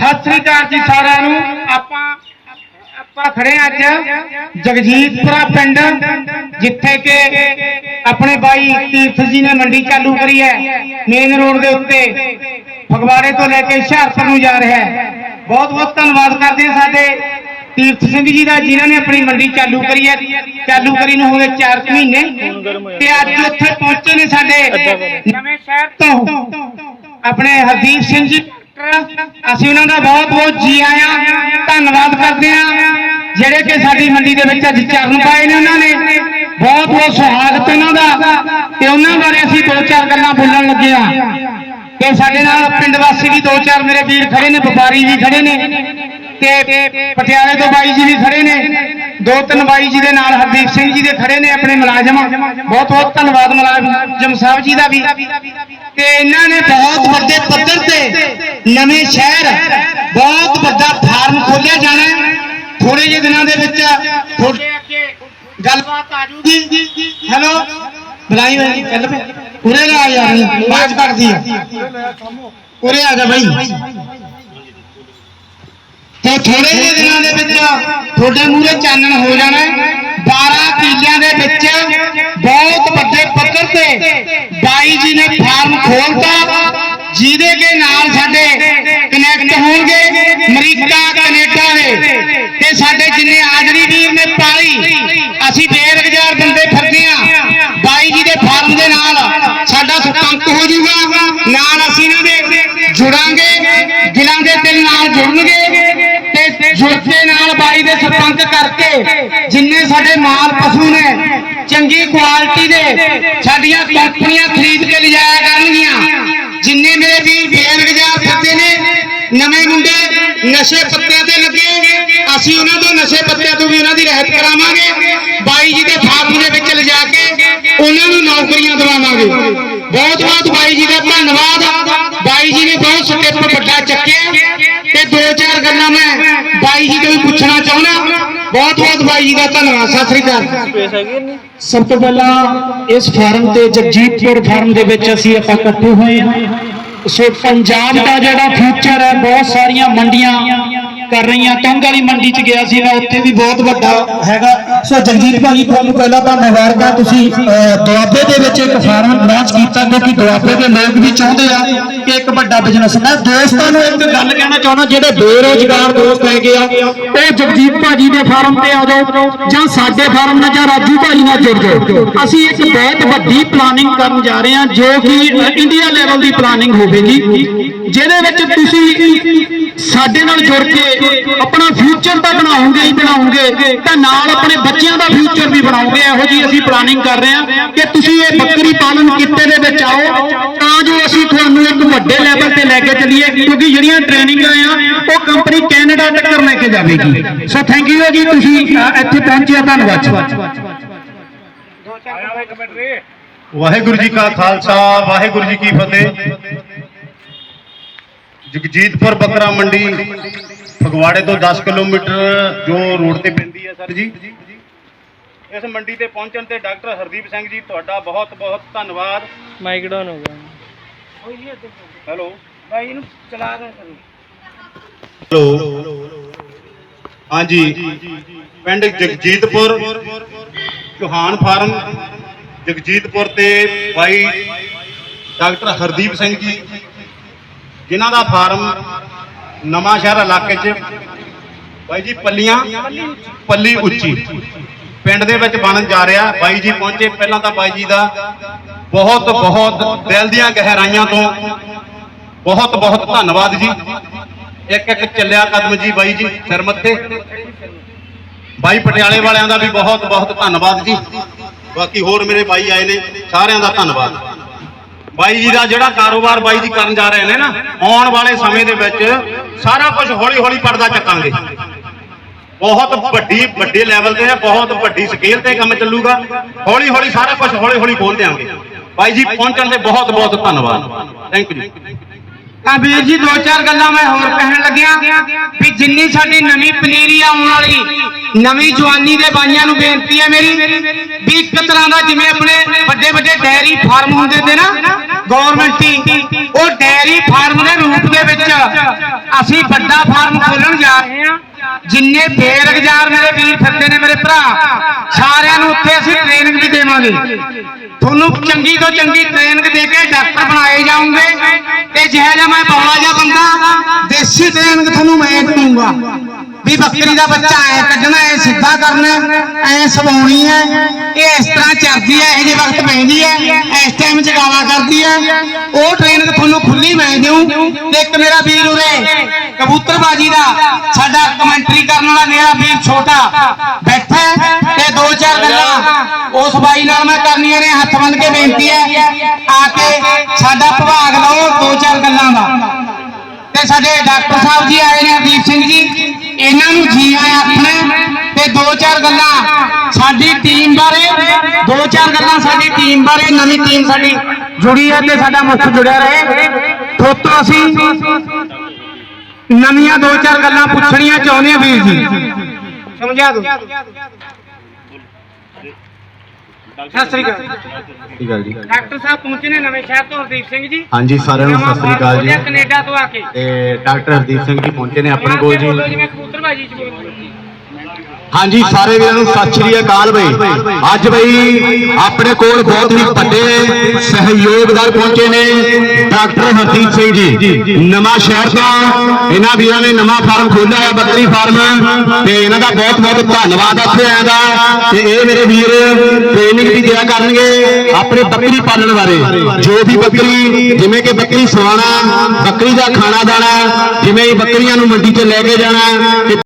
ਸਤਿ ਸ੍ਰੀ ਅਕਾਲ ਜੀ ਸਾਰਿਆਂ ਨੂੰ। ਆਪਾਂ ਆਪਾਂ ਖੜੇ ਅੱਜ ਜਗਜੀਤਪੁਰਾ ਪਿੰਡ ਜਿੱਥੇ ਕਿ ਆਪਣੇ ਬਾਈ ਤੀਰਥ ਜੀ ਨੇ ਮੰਡੀ ਚਾਲੂ ਕਰੀ ਹੈ ਮੇਨ ਰੋਡ ਦੇ ਉੱਤੇ। ਫਗਵਾੜੇ ਤੋਂ ਲੈ ਕੇ ਹੁਸ਼ਿਆਰਪੁਰ ਨੂੰ ਜਾ ਰਿਹਾ ਹੈ। ਬਹੁਤ ਬਹੁਤ ਧੰਨਵਾਦ ਕਰਦੇ ਹਾਂ ਸਾਡੇ ਤੀਰਥ ਸਿੰਘ ਜੀ ਦਾ ਜਿਨ੍ਹਾਂ ਨੇ ਆਪਣੀ ਮੰਡੀ ਚਾਲੂ ਕਰੀ ਹੈ। ਚਾਲੂ ਕਰੀ ਨੂੰ ਹੋ ਗਏ 4 ਮਹੀਨੇ। ਤੇ ਅੱਜ ਉੱਥੇ ਪਹੁੰਚੇ ਨੇ ਸਾਡੇ ਨਵੇਂ ਸ਼ਹਿਰ ਤੋਂ। ਆਪਣੇ ਹਰਦੀਪ ਸਿੰਘ ਜੀ ਅਸੀਂ ਉਹਨਾਂ ਦਾ ਬਹੁਤ ਬਹੁਤ ਜੀ ਆਇਆਂ। ਧੰਨਵਾਦ ਕਰਦੇ ਹਾਂ। ਜਿਹੜੇ ਕਿ ਸਾਡੀ ਮੰਡੀ ਦੇ ਵਿੱਚ ਅੱਜ ਚਰਨ ਪਾਏ ਨੇ ਉਹਨਾਂ ਨੇ। ਬਹੁਤ ਬਹੁਤ ਸੁਹਾਗਤ ਉਹਨਾਂ ਦਾ। ਤੇ ਉਹਨਾਂ ਬਾਰੇ ਅਸੀਂ ਦੋ ਚਾਰ ਗੱਲਾਂ ਬੋਲਣ ਲੱਗੇ ਆ ਤੇ ਸਾਡੇ ਨਾਲ ਪਿੰਡ ਵਾਸੀ ਵੀ ਦੋ ਚਾਰ ਮੇਰੇ ਵੀਰ ਖੜੇ ਨੇ, ਵਪਾਰੀ ਵੀ ਖੜੇ ਨੇ। ਤੇ ਪਟਿਆਲੇ ਤੋਂ ਬਾਈ ਜੀ ਵੀ ਖੜੇ ਨੇ। ਦੋ ਤਿੰਨ ਬਾਈ ਜੀ ਦੇ ਨਾਲ ਹਰਦੀਪ ਸਿੰਘ ਜੀ ਦੇ ਖੜੇ ਨੇ, ਆਪਣੇ ਮੁਲਾਜ਼ਮ। ਬਹੁਤ ਬਹੁਤ ਧੰਨਵਾਦ ਮੁਲਾਜ਼ਮ ਸਾਹਿਬ ਜੀ ਦਾ ਵੀ। ਤੇ ਇਹਨਾਂ ਨੇ ਬਹੁਤ ਵੱਡੇ ਪੱਧਰ ਤੇ ਨਵੇਂ ਸ਼ਹਿਰ, ਬਹੁਤ ਵੱਡਾ ਫਾਰਮ ਖੋਲਿਆ ਜਾਣਾ ਹੈ। ਥੋੜੇ ਜਿਹੇ ਦਿਨਾਂ ਦੇ ਵਿੱਚ ਤੁਹਾਡੇ ਅੱਗੇ ਗੱਲਬਾਤ ਆ ਜੂਗੀ ਹੈਲੋ? ਬੁਲਾਈ ਹੋਈ, ਚੱਲ ਪਏ ਉਰੇ ਆ ਯਾਰ, ਬਾਤ ਕਰਦੀ ਆ। ਉਰੇ ਆ ਜਾ ਬਾਈ। ਤੇ ਥੋੜੇ ਜਿਹੇ ਦਿਨਾਂ ਦੇ ਵਿੱਚ ਤੁਹਾਡੇ ਮੂਹਰੇ ਚਾਨਣ ਹੋ ਜਾਣਾ ਹੈ। 12 ਕਿੱਲਿਆਂ ਦੇ ਵਿੱਚ ਬਹੁਤ ਵੱਡੇ ਪੱਧਰ ਤੇ ਬਾਈ ਜੀ ਨੇ ਫਾਰਮ ਖੋਲਤਾ, ਜਿਹਦੇ ਕੇ ਨਾਲ ਸਾਡੇ ਕਨੈਕਟ ਹੋਣਗੇ ਅਮਰੀਕਾ, ਕੈਨੇਡਾ ਦੇ। ਤੇ ਸਾਡੇ ਜਿੰਨੇ ਆਜਰੀ ਵੀਰ ਨੇ ਪਾਲੀ, ਅਸੀਂ ਬੇਰੁਜ਼ਗਾਰ ਬੰਦੇ ਫਿਰਦੇ ਆ ਬਾਈ ਜੀ ਦੇ ਫਾਰਮ ਦੇ ਨਾਲ ਸਾਡਾ ਸੰਪਰਕ ਹੋ ਜਾਊਗਾ, ਨਾਲ ਅਸੀਂ ਇਹਨਾਂ ਦੇ ਜੁੜਾਂਗੇ ਦਿਲਾਂ ਦੇ ਦਿਲ ਨਾਲ ਜੁੜਨਗੇ ਤੇ ਜੁੜਦੇ ਨਾਲ ਬਾਈ ਦੇ ਸੰਪਰਕ ਕਰਕੇ ਜਿੰਨੇ ਸਾਡੇ ਮਾਲ ਪਸ਼ੂ ਨੇ, ਚੰਗੀ ਕੁਆਲਿਟੀ ਦੇ, ਸਾਡੀਆਂ ਕੰਪਨੀਆਂ ਖਰੀਦ ਕੇ ਲਿਜਾਇਆ ਕਰਨਗੀਆਂ। ਜਿੰਨੇ ਮੇਰੇ ਵੀਰ ਬੇਰੁਜ਼ਗਾਰ ਫਿਰਦੇ ਨੇ, ਨਵੇਂ ਮੁੰਡੇ ਨਸ਼ੇ ਪੱਤਿਆਂ ਤੇ ਲੱਗੇ ਅਸੀਂ ਉਹਨਾਂ ਤੋਂ ਨਸ਼ੇ ਪੱਤਿਆਂ ਤੋਂ ਵੀ ਉਹਨਾਂ ਦੀ ਰਹਿਤ ਕਰਾਵਾਂਗੇ, ਬਾਈ ਜੀ ਦੇ ਫਾਰਮ ਦੇ ਵਿੱਚ ਲਿਜਾ ਕੇ ਉਹਨਾਂ ਨੂੰ ਨੌਕਰੀਆਂ ਦਿਵਾਵਾਂਗੇ। ਬਹੁਤ ਬਹੁਤ ਬਾਈ ਜੀ ਦਾ ਧੰਨਵਾਦ। ਬਾਈ ਜੀ ਨੇ ਬਹੁਤ ਸਟੈਪ ਵੱਡਾ ਚੱਕਿਆ ਤੇ ਦੋ ਚਾਰ ਗੱਲਾਂ ਮੈਂ ਬਾਈ ਜੀ ਤੋਂ ਵੀ ਪੁੱਛਣਾ ਚਾਹੁੰਦਾ। ਬਹੁਤ ਬਹੁਤ ਬਾਈ ਜੀ ਦਾ ਧੰਨਵਾਦ ਸਤਿ ਸ੍ਰੀ ਅਕਾਲ। ਸਭ ਤੋਂ ਪਹਿਲਾਂ ਇਸ ਫਾਰਮ ਤੇ ਜਗਜੀਤਪੁਰ ਫਾਰਮ ਦੇ ਵਿੱਚ ਅਸੀਂ ਆਪਾਂ ਇਕੱਠੇ ਹੋਏ ਹਾਂ। ਸੋ ਪੰਜਾਬ ਦਾ ਜਿਹੜਾ ਫਿਊਚਰ ਹੈ ਬਹੁਤ ਸਾਰੀਆਂ ਮੰਡੀਆਂ ਕਰ ਰਹੀ ਰਹੀਆਂ ਤੰਗ ਵਾਲੀ ਮੰਡੀ 'ਚ ਗਿਆ ਸੀ ਮੈਂ, ਉੱਥੇ ਵੀ ਬਹੁਤ ਵੱਡਾ ਹੈਗਾ। ਸੋ ਜਗਜੀਤ ਭਾਜੀ, ਤੁਹਾਨੂੰ ਪਹਿਲਾਂ ਤਾਂ ਮੁਬਾਰਕਾਂ ਤੁਸੀਂ ਦੁਆਬੇ ਦੇ ਵਿੱਚ ਇੱਕ ਫਾਰਮ ਲਾਂਚ ਕੀਤਾ ਕਿਉਂਕਿ ਦੁਆਬੇ ਦੇ ਲੋਕ ਵੀ ਚਾਹੁੰਦੇ ਆ ਕਿ ਇੱਕ ਵੱਡਾ ਬਿਜ਼ਨਸ ਮੈਂ ਦੋਸਤਾਂ ਨੂੰ ਇੱਕ ਗੱਲ ਕਹਿਣਾ ਚਾਹੁੰਦਾ, ਜਿਹੜੇ ਬੇਰੋਜ਼ਗਾਰ ਦੋਸਤ ਹੈਗੇ ਆ, ਉਹ ਜਗਜੀਤ ਭਾਜੀ ਦੇ ਫਾਰਮ ਤੇ ਆ ਜਾਓ ਜਾਂ ਸਾਡੇ ਫਾਰਮ ਨਾਲ ਜਾਂ ਰਾਜੂ ਭਾਜੀ ਨਾਲ ਜੁੜ ਜਾਓ। ਅਸੀਂ ਇੱਕ ਬਹੁਤ ਵੱਡੀ ਪਲਾਨਿੰਗ ਕਰਨ ਜਾ ਰਹੇ ਹਾਂ, ਜੋ ਕਿ ਇੰਡੀਆ ਲੈਵਲ ਦੀ ਪਲਾਨਿੰਗ ਹੋਵੇਗੀ, ਜਿਹਦੇ ਵਿੱਚ ਤੁਸੀਂ ਸਾਡੇ ਨਾਲ ਜੁੜ ਕੇ ਆਪਣਾ ਫਿਊਚਰ ਤਾਂ ਬਣਾਓਗੇ ਹੀ ਬਣਾਓਗੇ ਤਾਂ ਨਾਲ ਆਪਣੇ ਬੱਚਿਆਂ ਦਾ ਫਿਊਚਰ ਵੀ ਬਣਾਓਗੇ ਇਹੋ ਜੀ ਅਸੀਂ ਪਲਾਨਿੰਗ ਕਰ ਰਹੇ ਹਾਂ ਕਿ ਤੁਸੀਂ ਇਹ ਬੱਕਰੀ ਪਾਲਣ ਕਿੱਤੇ ਦੇ ਵਿੱਚ ਆਓ, ਤਾਂ ਜੋ ਅਸੀਂ ਤੁਹਾਨੂੰ ਇੱਕ ਵੱਡੇ ਲੈਵਲ ਤੇ ਲੈ ਕੇ ਚੱਲੀਏ, ਕਿਉਂਕਿ ਜਿਹੜੀਆਂ ਟ੍ਰੇਨਿੰਗਾਂ ਆ, ਉਹ ਕੰਪਨੀ ਕੈਨੇਡਾ ਤੱਕ ਲੈ ਕੇ ਜਾਵੇਗੀ। ਸੋ ਥੈਂਕ ਯੂ ਜੀ, ਤੁਸੀਂ ਇੱਥੇ ਪਹੁੰਚਿਆ, ਧੰਨਵਾਦ। ਵਾਹਿਗੁਰੂ ਜੀ ਕਾ ਖਾਲਸਾ, ਵਾਹਿਗੁਰੂ ਜੀ ਕੀ ਫਤਿਹ। ਜਗਜੀਤਪੁਰ ਬੱਕਰਾ ਮੰਡੀ ਫਗਵਾੜੇ ਤੋਂ 10 ਕਿਲੋਮੀਟਰ ਜੋ ਰੋਡ ਤੇ ਪੈਂਦੀ ਹੈ ਸਰ ਜੀ। ਇਸ ਮੰਡੀ ਤੇ ਪਹੁੰਚਣ ਤੇ ਡਾਕਟਰ ਹਰਦੀਪ ਸਿੰਘ ਜੀ ਤੁਹਾਡਾ ਬਹੁਤ ਬਹੁਤ ਧੰਨਵਾਦ। ਮਾਈਕ ਡਾਊਨ ਹੋ ਗਿਆ। ਹੈਲੋ। ਬਾਈ ਨੂੰ ਚਲਾ ਰਹੇ ਕਰੋ ਹੈਲੋ। ਹਾਂਜੀ। ਪਿੰਡ ਜਗਜੀਤਪੁਰ ਚੌਹਾਨ ਫਾਰਮ ਜਗਜੀਤਪੁਰ ਤੇ ਬਾਈ ਡਾਕਟਰ ਹਰਦੀਪ ਸਿੰਘ ਜੀ ਜਿਨ੍ਹਾਂ ਦਾ ਫਾਰਮ ਨਵਾਂ ਸ਼ਹਿਰ ਇਲਾਕੇ 'ਚ। ਬਾਈ ਜੀ, ਪੱਲੀਆਂ, ਪੱਲੀ ਉੱਚੀ। ਪਿੰਡ ਦੇ ਵਿੱਚ ਬਣਨ ਜਾ ਰਿਹਾ। ਬਾਈ ਜੀ ਪਹੁੰਚੇ। ਪਹਿਲਾਂ ਤਾਂ ਬਾਈ ਜੀ ਦਾ ਬਹੁਤ ਬਹੁਤ ਦਿਲ ਦੀਆਂ ਗਹਿਰਾਈਆਂ ਤੋਂ ਬਹੁਤ ਬਹੁਤ ਧੰਨਵਾਦ ਜੀ। ਇੱਕ ਇੱਕ ਚੱਲਿਆ ਕਦਮ ਜੀ ਬਾਈ ਜੀ, ਸਿਰ ਮੱਥੇ। ਬਾਈ ਪਟਿਆਲੇ ਵਾਲਿਆਂ ਦਾ ਵੀ ਬਹੁਤ ਬਹੁਤ ਧੰਨਵਾਦ ਜੀ। ਬਾਕੀ ਹੋਰ ਮੇਰੇ ਬਾਈ ਆਏ ਨੇ, ਸਾਰਿਆਂ ਦਾ ਧੰਨਵਾਦ। ਬਾਈ ਜੀ ਦਾ ਜਿਹੜਾ ਕਾਰੋਬਾਰ ਬਾਈ ਜੀ ਕਰਨ ਜਾ ਰਹੇ ਨੇ ਨਾ, ਆਉਣ ਵਾਲੇ ਸਮੇਂ ਦੇ ਵਿੱਚ ਸਾਰਾ ਕੁਝ ਹੌਲੀ ਹੌਲੀ ਪਰਦਾ ਚੱਕਾਂਗੇ। ਬਹੁਤ ਵੱਡੀ, ਵੱਡੇ ਲੈਵਲ ਤੇ ਹੈ, ਬਹੁਤ ਵੱਡੀ ਸਕੇਲ ਤੇ ਕੰਮ ਚੱਲੂਗਾ। ਹੌਲੀ ਹੌਲੀ ਸਾਰਾ ਕੁਝ ਹੌਲੀ ਹੌਲੀ ਖੋਲ ਦਿਆਂਗੇ। ਬਾਈ ਜੀ ਪਹੁੰਚਣ ਦੇ ਬਹੁਤ ਬਹੁਤ ਧੰਨਵਾਦ ਥੈਂਕ ਯੂ ਤਾਂ ਵੀਰ ਜੀ, ਦੋ ਚਾਰ ਗੱਲਾਂ ਮੈਂ ਹੋਰ ਕਹਿਣ ਲੱਗਿਆ ਵੀ ਜਿੰਨੀ ਸਾਡੀ ਨਵੀਂ ਪਨੀਰੀ ਆਉਣ ਵਾਲੀ, ਨਵੀਂ ਜਵਾਨੀ ਦੇ ਬਾਈਆਂ ਨੂੰ ਬੇਨਤੀ ਹੈ ਮੇਰੀ, ਵੀ ਇੱਕ ਤਰ੍ਹਾਂ ਦਾ ਜਿਵੇਂ ਆਪਣੇ ਵੱਡੇ ਵੱਡੇ ਡੈਰੀ ਫਾਰਮ ਹੁੰਦੇ ਤੇ ਨਾ ਗਵਰਨਮੈਂਟੀ ਉਹ ਡੈਰੀ ਫਾਰਮ ਦੇ ਰੂਪ ਦੇ ਵਿੱਚ ਅਸੀਂ ਵੱਡਾ ਫਾਰਮ ਖੋਲਣ ਜਾ ਰਹੇ ਹਾਂ। ਜਿੰਨੇ ਬੇਰੁਜ਼ਗਾਰ ਮੇਰੇ ਵੀਰ ਫਿਰਦੇ ਨੇ ਮੇਰੇ ਭਰਾ, ਸਾਰਿਆਂ ਨੂੰ ਉੱਥੇ ਅਸੀਂ ਟ੍ਰੇਨਿੰਗ ਵੀ ਦੇਵਾਂਗੇ। ਤੁਹਾਨੂੰ ਚੰਗੀ ਤੋਂ ਚੰਗੀ ਟ੍ਰੇਨਿੰਗ ਦੇ ਕੇ ਡਾਕਟਰ ਬਣਾਏ ਜਾਓਗੇ। ਤੇ ਜਿਹੜਾ ਜਿਹਾ ਮੈਂ ਬੌਲਾ ਜਿਹਾ ਬੰਦਾ, ਦੇਸੀ ਟ੍ਰੇਨਿੰਗ ਤੁਹਾਨੂੰ ਮੈਂ ਦਊਂਗਾ। ਵੀ ਬੱਕਰੀ ਦਾ ਬੱਚਾ ਐ ਕੱਢਣਾ ਕਰਨਾ, ਐ ਸਵਾਉਣੀ ਐ। ਇਹ ਇਸ ਤਰ੍ਹਾਂ ਚਰਦੀ ਐ, ਇਹ ਜੇ ਵਕਤ ਪੈਂਦੀ ਐ, ਇਸ ਟਾਈਮ ਜਗਾਵਾ ਕਰਦੀ ਐ। ਉਹ ਟ੍ਰੇਨਿੰਗ ਤੁਹਾਨੂੰ ਖੁੱਲੀ ਮੈਂ ਦੇਉਂ ਤੇ ਇੱਕ ਮੇਰਾ ਵੀਰ ਉਰੇ, ਕਬੂਤਰਬਾਜੀ ਦਾ, ਸਾਡਾ ਕਮੈਂਟਰੀ ਕਰਨ ਵਾਲਾ ਮੇਰਾ ਵੀਰ ਛੋਟਾ, ਬੈਠਾ ਤੇ ਦੋ ਚਾਰ ਗੱਲਾਂ ਉਸ ਬਾਈ ਨਾਲ ਮੈਂ ਕਰਨੀਆਂ ਨੇ, ਹੱਥ ਬੰਨ ਕੇ ਬੇਨਤੀ ਹੈ ਆ ਕੇ ਸਾਡਾ ਵਿਭਾਗ ਲਓ ਦੋ ਚਾਰ ਗੱਲਾਂ ਦਾ। ਤੇ ਸਾਡੇ ਡਾਕਟਰ ਸਾਹਿਬ ਜੀ ਆਏ ਨੇ ਦੀਪ ਸਿੰਘ ਜੀ, ਇਹਨਾਂ ਨੂੰ ਜੀ ਆਇਆਂ ਆਖਣਾ ਤੇ ਦੋ ਚਾਰ ਗੱਲਾਂ ਸਾਡੀ ਟੀਮ ਬਾਰੇ ਦੋ ਚਾਰ ਗੱਲਾਂ ਸਾਡੀ ਟੀਮ ਬਾਰੇ ਨਵੀਂ ਟੀਮ ਸਾਡੀ ਜੁੜੀ ਹੈ ਤੇ ਸਾਡਾ ਮੁੱਖ ਜੁੜਿਆ ਰਹੇ। ਥੋਤੋਂ ਅਸੀਂ ਨਵੀਆਂ ਦੋ ਚਾਰ ਗੱਲਾਂ ਪੁੱਛਣੀਆਂ ਚਾਹੁੰਦੇ ਆ ਵੀਰ ਜੀ। ਸਮਝਾ ਦਿਓ। ਸਤਿ ਸ੍ਰੀ ਅਕਾਲ। ਠੀਕ ਹੈ ਜੀ। ਡਾਕਟਰ ਸਾਹਿਬ ਪਹੁੰਚੇ ਨੇ ਨਵੇਂ ਸ਼ਹਿਰ ਤੋਂ ਹਰਦੀਪ ਸਿੰਘ ਜੀ। ਹਾਂਜੀ ਸਾਰਿਆਂ ਨੂੰ ਸਤਿ ਸ੍ਰੀ ਅਕਾਲ ਜੀ। ਕੈਨੇਡਾ ਤੋਂ ਆ ਕੇ। ਤੇ ਡਾਕਟਰ ਹਰਦੀਪ ਸਿੰਘ ਜੀ ਪਹੁੰਚੇ ਨੇ ਆਪਣੇ ਕੋਲ ਜੀ। ਚ ਬੋਲਦੇ। ਹਾਂਜੀ ਸਾਰੇ ਵੀਰਾਂ ਨੂੰ ਸਤਿ ਸ਼੍ਰੀ ਅਕਾਲ ਬਈ। ਅੱਜ ਬਈ ਆਪਣੇ ਕੋਲ ਬਹੁਤ ਹੀ ਵੱਡੇ ਸਹਿਯੋਗਦਾਰ ਪਹੁੰਚੇ ਨੇ ਡਾਕਟਰ ਹਰਦੀਪ ਸਿੰਘ ਜੀ। ਨਵਾਂ ਸ਼ਹਿਰ ਤੋਂ ਇਹਨਾਂ ਵੀਰਾਂ ਨੇ ਨਵਾਂ ਫਾਰਮ ਖੋਲ੍ਹਿਆ ਹੈ ਬੱਕਰੀ ਫਾਰਮ ਤੇ ਇਹਨਾਂ ਦਾ ਬਹੁਤ ਬਹੁਤ ਧੰਨਵਾਦ ਇੱਥੇ ਆਇਆ ਦਾ। ਤੇ ਇਹ ਮੇਰੇ ਵੀਰ ਟ੍ਰੇਨਿੰਗ ਵੀ ਦਿਆ ਕਰਨਗੇ ਆਪਣੇ ਬੱਕਰੀ ਪਾਲਣ ਬਾਰੇ। ਜੋ ਵੀ ਬੱਕਰੀ ਜਿਵੇਂ ਕਿ ਬੱਕਰੀ ਸਵਾਣਾ ਬੱਕਰੀ ਦਾ ਖਾਣਾ ਦਾਣਾ ਜਿਵੇਂ ਹੀ ਬੱਕਰੀਆਂ ਨੂੰ ਮੰਡੀ 'ਚ ਲੈ ਕੇ ਜਾਣਾ